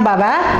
বাবা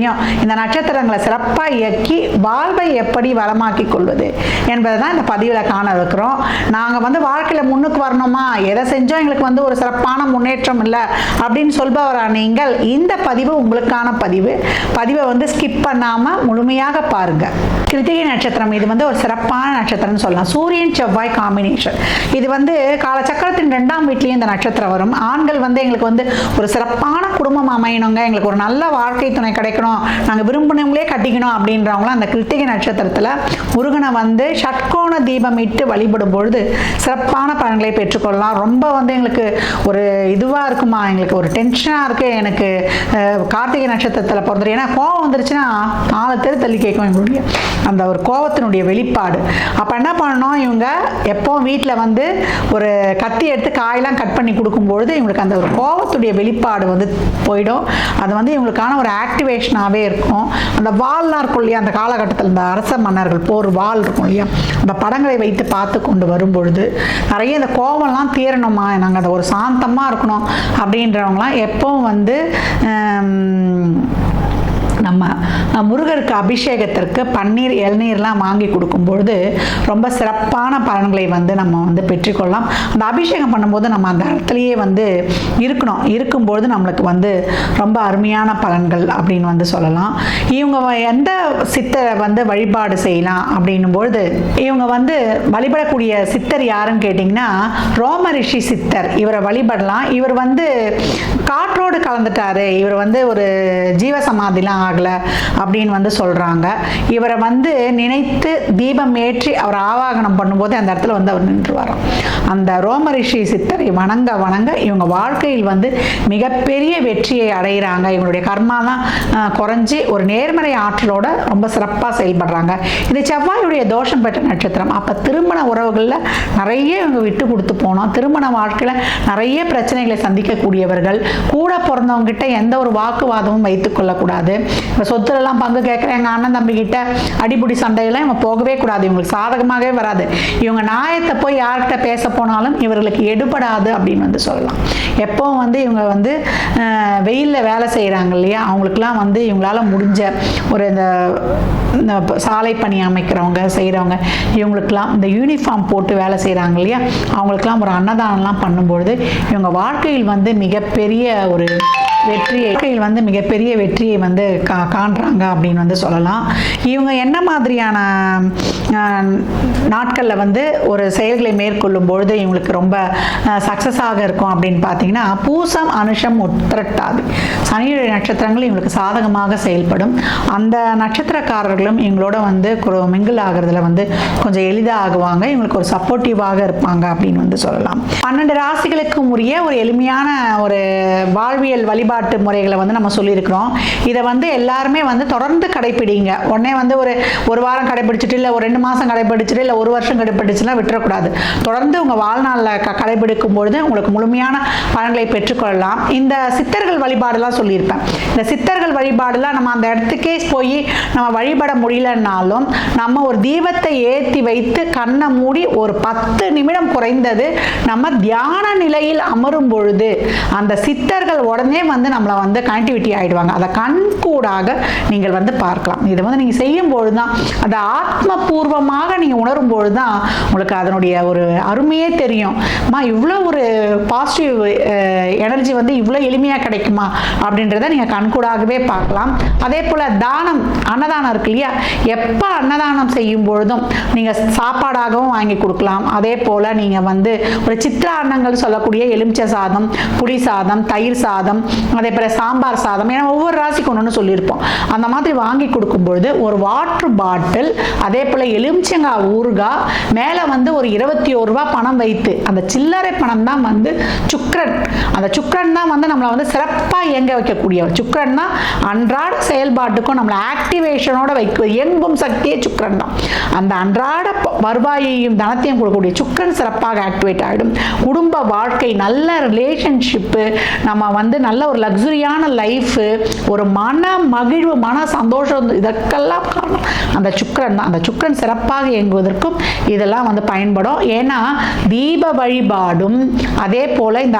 தெரியும். இந்த நட்சத்திரங்களை சிறப்பாக இயக்கி வாழ்வை எப்படி வளமாக்கி கொள்வது என்பதை தான் இந்த பதிவில் காண இருக்கிறோம். நாங்கள் வந்து வாழ்க்கையில் முன்னுக்கு வரணுமா? எதை செஞ்சோம் எங்களுக்கு வந்து ஒரு சிறப்பான முன்னேற்றம் இல்லை? அப்படின்னு சொல்பவரா நீங்கள் இந்த பதிவு உங்களுக்கான பதிவு. பதிவை வந்து ஸ்கிப் பண்ணாமல் முழுமையாக பாருங்கள் கிருத்திகை நட்சத்திரம் இது வந்து ஒரு சிறப்பான நட்சத்திரம்னு சொல்லலாம். சூரியன் செவ்வாய் காம்பினேஷன் இது வந்து காலச்சக்கரத்தின் ரெண்டாம் வீட்லேயும் இந்த நட்சத்திரம் வரும். ஆண்கள் வந்து எங்களுக்கு வந்து ஒரு சிறப்பான குடும்பம் அமையணுங்க. எங்களுக்கு ஒரு நல்ல வாழ்க்கை துணை கிடைக்கணும். நாங்கள் விரும்பினவங்களே கட்டிக்கணும் அப்படின்றவங்களாம் அந்த கிருத்திகை நட்சத்திரத்தில் முருகனை வந்து ஷட்கோண தீபம் இட்டு வழிபடும் பொழுது சிறப்பான பலன்களை பெற்றுக்கொள்ளலாம். ரொம்ப வந்து எங்களுக்கு ஒரு இதுவாக இருக்குமா? எங்களுக்கு ஒரு டென்ஷனாக இருக்குது எனக்கு கார்த்திகை நட்சத்திரத்தில் பிறந்துடும் ஏன்னா கோவம் வந்துருச்சுன்னா நாலு தெரு தள்ளி கேட்கும் எங்களுடைய அந்த ஒரு கோவத்தினுடைய வெளிப்பாடு. அப்போ என்ன பண்ணணும்? இவங்க எப்போவும் வீட்டில் வந்து ஒரு கத்தி எடுத்து காயெல்லாம் கட் பண்ணி கொடுக்கும்பொழுது இவங்களுக்கு அந்த ஒரு கோவத்துடைய வெளிப்பாடு வந்து போயிடும். அது வந்து இவங்களுக்கான ஒரு ஆக்டிவேஷன் ஆக்டிவேஷனாகவே இருக்கும். அந்த வால்லாம் இருக்கும் இல்லையா? அந்த காலகட்டத்தில் இந்த அரச மன்னர்கள் போர் வால் இருக்கும் இல்லையா? அந்த படங்களை வைத்து பார்த்து கொண்டு வரும்பொழுது நிறைய இந்த கோவம்லாம் தீரணுமா? நாங்கள் அதை ஒரு சாந்தமாக இருக்கணும் அப்படின்றவங்களாம் எப்பவும் வந்து நம்ம முருகருக்கு அபிஷேகத்திற்கு பன்னீர் இளநீர்லாம் வாங்கி கொடுக்கும்பொழுது ரொம்ப சிறப்பான பலன்களை வந்து நம்ம வந்து பெற்றுக்கொள்ளலாம். அந்த அபிஷேகம் பண்ணும்போது நம்ம அந்த இடத்துலையே வந்து இருக்கணும். இருக்கும்பொழுது நம்மளுக்கு வந்து ரொம்ப அருமையான பலன்கள் அப்படின்னு வந்து சொல்லலாம். இவங்க வ- எந்த சித்தரை வந்து வழிபாடு செய்யலாம் அப்படின்னும் பொழுது இவங்க வந்து வழிபடக்கூடிய சித்தர் யாருன்னு கேட்டிங்கன்னா ரோம ரிஷி சித்தர். இவரை வழிபடலாம். இவர் வந்து காற்றோடு கலந்துட்டாரு. இவர் வந்து ஒரு ஜீவசமாதிலாம் ஆகலை அப்படின்னு வந்து சொல்கிறாங்க இவரை வந்து நினைத்து தீபம் ஏற்றி அவர் ஆவாகனம் பண்ணும்போது அந்த இடத்துல வந்து அவர் நின்றுவாராம். அந்த ரோம ரிஷி சித்தரை வணங்க வணங்க இவங்க வாழ்க்கையில் வந்து மிகப்பெரிய வெற்றியை அடைகிறாங்க இவங்களுடைய கர்மா தான் குறைஞ்சி ஒரு நேர்மறை ஆற்றலோட ரொம்ப சிறப்பாக செயல்படுறாங்க. இது செவ்வாயுடைய தோஷம் பெற்ற நட்சத்திரம். அப்போ திருமண உறவுகளில் நிறைய இவங்க விட்டு கொடுத்து போனோம். திருமண வாழ்க்கையில் நிறைய பிரச்சனைகளை சந்திக்கக்கூடியவர்கள். கூட பிறந்தவங்ககிட்ட எந்த ஒரு வாக்குவாதமும் வைத்துக்கொள்ளக்கூடாது சொத்துலலாம் பங்கு கேட்குற எங்கள் அண்ணன் தம்பிக்கிட்ட அடிபுடி சண்டையெல்லாம் இவங்க போகவே கூடாது இவங்களுக்கு சாதகமாகவே வராது. இவங்க நியாயத்தை போய் யார்கிட்ட பேச போனாலும் இவர்களுக்கு எடுபடாது அப்படின்னு வந்து சொல்லலாம். எப்போவும் வந்து இவங்க வந்து வெயிலில் வேலை செய்கிறாங்க இல்லையா அவங்களுக்குலாம் வந்து இவங்களால முடிஞ்ச ஒரு இந்த இந்த சாலை பணி அமைக்கிறவங்க செய்கிறவங்க இவங்களுக்கெல்லாம் இந்த யூனிஃபார்ம் போட்டு வேலை செய்கிறாங்க இல்லையா அவங்களுக்கெல்லாம் ஒரு அன்னதானம்லாம் பண்ணும்பொழுது இவங்க வாழ்க்கையில் வந்து மிகப்பெரிய ஒரு வெற்றியை வாழ்க்கையில் வந்து மிகப்பெரிய வெற்றியை வந்து கா காண்றாங்க அப்படின்னு வந்து சொல்லலாம். இவங்க என்ன மாதிரியான நாட்களில் வந்து ஒரு செயல்களை மேற்கொள்ளும் பொழுது இவங்களுக்கு ரொம்ப சக்ஸஸாக இருக்கும் அப்படின்னு பார்த்தீங்கன்னா பூசம் அனுஷம் உத்திரட்டாதி. சனியுடைய நட்சத்திரங்கள் இவங்களுக்கு சாதகமாக செயல்படும். அந்த நட்சத்திரக்காரர்களும் இவங்களோட வந்து மிங்கிள் ஆகிறதுல வந்து கொஞ்சம் எளிதாக ஆகுவாங்க இவங்களுக்கு ஒரு சப்போர்ட்டிவாக இருப்பாங்க அப்படின்னு வந்து சொல்லலாம். பன்னெண்டு ராசிகளுக்கும் உரிய ஒரு எளிமையான ஒரு வாழ்வியல் வழிபாடு வழிபாட்டு முறைகளை வந்து நம்ம சொல்லியிருக்கிறோம். இதை வந்து எல்லாருமே வந்து தொடர்ந்து கடைப்பிடிங்க. உடனே வந்து ஒரு ஒரு வாரம் கடைப்பிடிச்சிட்டு இல்லை ஒரு ரெண்டு மாதம் கடைப்பிடிச்சிட்டு இல்லை ஒரு வருஷம் கடைப்பிடிச்சுலாம் விட்டுறக்கூடாது. தொடர்ந்து உங்கள் வாழ்நாளில் க கடைபிடிக்கும் பொழுது உங்களுக்கு முழுமையான பலன்களை பெற்றுக்கொள்ளலாம். இந்த சித்தர்கள் வழிபாடுலாம் சொல்லியிருப்பேன். இந்த சித்தர்கள் வழிபாடுலாம் நம்ம அந்த இடத்துக்கே போய் நம்ம வழிபட முடியலன்னாலும் நம்ம ஒரு தீபத்தை ஏற்றி வைத்து கண்ணை மூடி ஒரு பத்து நிமிடம் குறைந்தது நம்ம தியான நிலையில் அமரும் பொழுது அந்த சித்தர்கள் உடனே வந்து வந்து நம்மளை வந்து கனெக்டிவிட்டி ஆகிடுவாங்க அதை கண்கூடாக நீங்கள் வந்து பார்க்கலாம். இதை வந்து நீங்கள் செய்யும் பொழுது தான் அதை ஆத்மபூர்வமாக நீங்கள் உணரும் பொழுது தான் உங்களுக்கு அதனுடைய ஒரு அருமையே தெரியும். அம்மா இவ்வளோ ஒரு பாசிட்டிவ் எனர்ஜி வந்து இவ்வளோ எளிமையாக கிடைக்குமா? அப்படின்றத நீங்கள் கண்கூடாகவே பார்க்கலாம். அதே போல் தானம் அன்னதானம் இருக்கு இல்லையா? எப்போ அன்னதானம் செய்யும் பொழுதும் நீங்கள் சாப்பாடாகவும் வாங்கி கொடுக்கலாம். அதே போல் நீங்கள் வந்து ஒரு சித்திர அன்னங்கள் சொல்லக்கூடிய எலுமிச்சை சாதம் புளி சாதம் தயிர் சாதம் அதே போல் சாம்பார் சாதம். ஏன்னா ஒவ்வொரு ராசிக்கு ஒன்று சொல்லியிருப்போம். அந்த மாதிரி வாங்கி கொடுக்கும்பொழுது ஒரு வாட்டர் பாட்டில் அதே போல் எலுமிச்சங்காய் ஊறுகாய் மேலே வந்து ஒரு இருபத்தி ஒரு ரூபா பணம் வைத்து அந்த சில்லறை பணம் தான் வந்து சுக்ரன் அந்த சுக்கிரன் தான் வந்து நம்மளை வந்து சிறப்பாக இயங்க வைக்கக்கூடியவர் சுக்கிரன் தான் அன்றாட செயல்பாட்டுக்கும் நம்மளை ஆக்டிவேஷனோட வைக்க இயங்கும் சக்தியே சுக்ரன் தான். அந்த அன்றாட வருவாயையும் தனத்தையும் கொடுக்கக்கூடிய சுக்கிரன் சிறப்பாக ஆக்டிவேட் ஆகிடும் குடும்ப வாழ்க்கை நல்ல ரிலேஷன்ஷிப்பு நம்ம வந்து நல்ல ஒரு லக்ஸுரியான லைஃபு ஒரு மன மகிழ்வு மன சந்தோஷம் இதற்கெல்லாம் காரணம் அந்த சுக்கிரன் தான். அந்த சுக்கிரன் சிறப்பாக இயங்குவதற்கும் இதெல்லாம் வந்து பயன்படும். ஏன்னா தீப வழிபாடும் அதே போல் இந்த